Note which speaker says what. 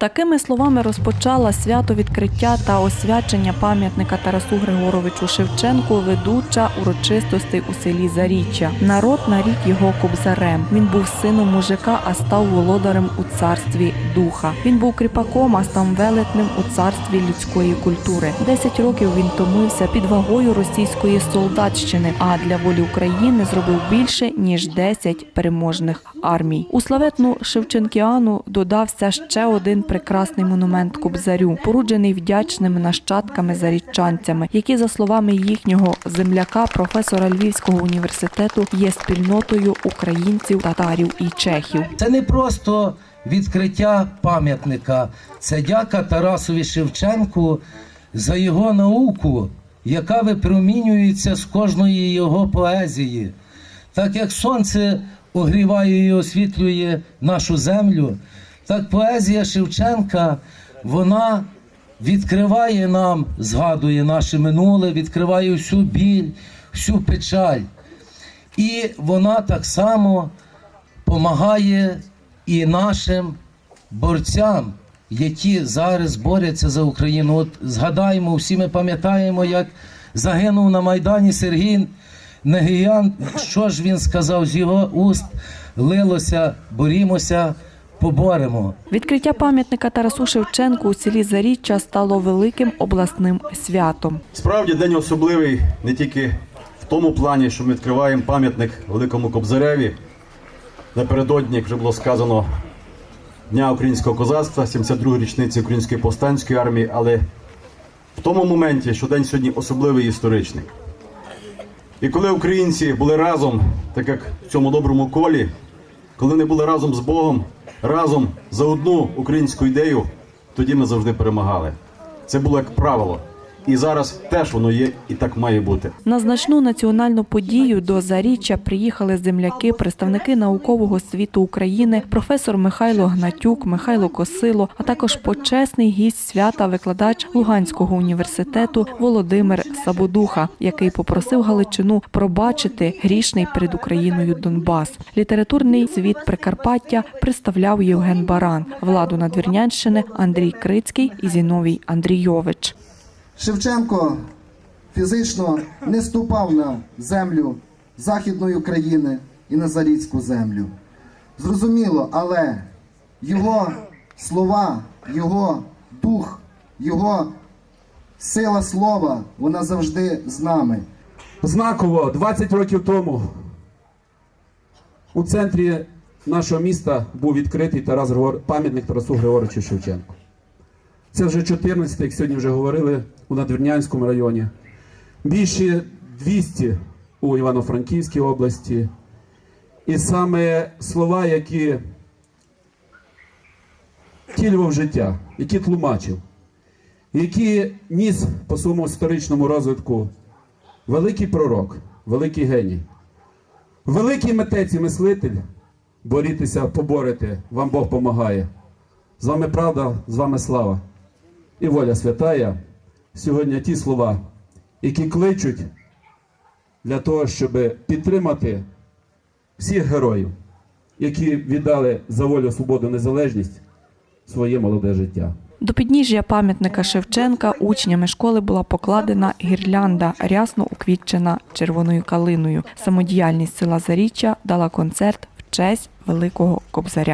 Speaker 1: Такими словами розпочала свято відкриття та освячення пам'ятника Тарасу Григоровичу Шевченку, ведуча урочистостей у селі Заріччя. Народ нарік його кобзарем. Він був сином мужика, а став володарем у царстві духа. Він був кріпаком, а став велетнем у царстві людської культури. Десять років він томився під вагою російської солдатщини, а для волі України зробив більше ніж 10 переможних армій. У славетну Шевченкіану додався ще один прекрасний монумент Кобзарю, поруджений вдячними нащадками зарічанцями, які, за словами їхнього земляка, професора Львівського університету, є спільнотою українців, татарів і чехів.
Speaker 2: Це не просто відкриття пам'ятника, це дяка Тарасові Шевченку за його науку, яка випромінюється з кожної його поезії. Так як сонце огріває і освітлює нашу землю, так поезія Шевченка вона відкриває нам, згадує наше минуле, відкриває всю біль, всю печаль. І вона так само допомагає і нашим борцям, які зараз борються за Україну. От згадаємо, всі ми пам'ятаємо, як загинув на Майдані Сергій Негіян. Що ж він сказав з його уст? Лилося, борімося, поборемо.
Speaker 1: Відкриття пам'ятника Тарасу Шевченку у селі Заріччя стало великим обласним святом.
Speaker 3: Справді день особливий не тільки в тому плані, що ми відкриваємо пам'ятник Великому Кобзареві. Напередодні, як вже було сказано, Дня українського козацтва, 72 річниці Української повстанської армії, але в тому моменті, що день сьогодні особливий і історичний. І коли українці були разом, так як в цьому доброму колі, коли вони були разом з Богом, разом за одну українську ідею, тоді ми завжди перемагали. Це було як правило. І зараз теж воно є і так має бути.
Speaker 1: На значну національну подію до Заріччя приїхали земляки, представники наукового світу України, професор Михайло Гнатюк, Михайло Косило, а також почесний гість свята, викладач Луганського університету Володимир Сабодуха, який попросив Галичину пробачити грішний перед Україною Донбас. Літературний світ Прикарпаття представляв Євген Баран, владу Надвірнянщини Андрій Крицький і Зіновій Андрійович.
Speaker 4: Шевченко фізично не ступав на землю Західної України і на Зарідську землю. Зрозуміло, але його слова, його дух, його сила слова, вона завжди з нами.
Speaker 5: Знаково 20 років тому у центрі нашого міста був відкритий Тарас пам'ятник Тарасу Григоровичу Шевченку. Це вже 14, як сьогодні вже говорили, у Надвірнянському районі. Більше 200 у Івано-Франківській області. І саме слова, які втілював життя, які тлумачив, які ніс по своєму історичному розвитку великий пророк, великий геній, великий митець і мислитель. Борітеся, поборете, вам Бог помагає. З вами правда, з вами слава і воля святая. Сьогодні ті слова, які кличуть для того, щоб підтримати всіх героїв, які віддали за волю, свободу, незалежність своє молоде життя.
Speaker 1: До підніжжя пам'ятника Шевченка учнями школи була покладена гірлянда, рясно уквітчена червоною калиною. Самодіяльність села Заріччя дала концерт в честь великого кобзаря.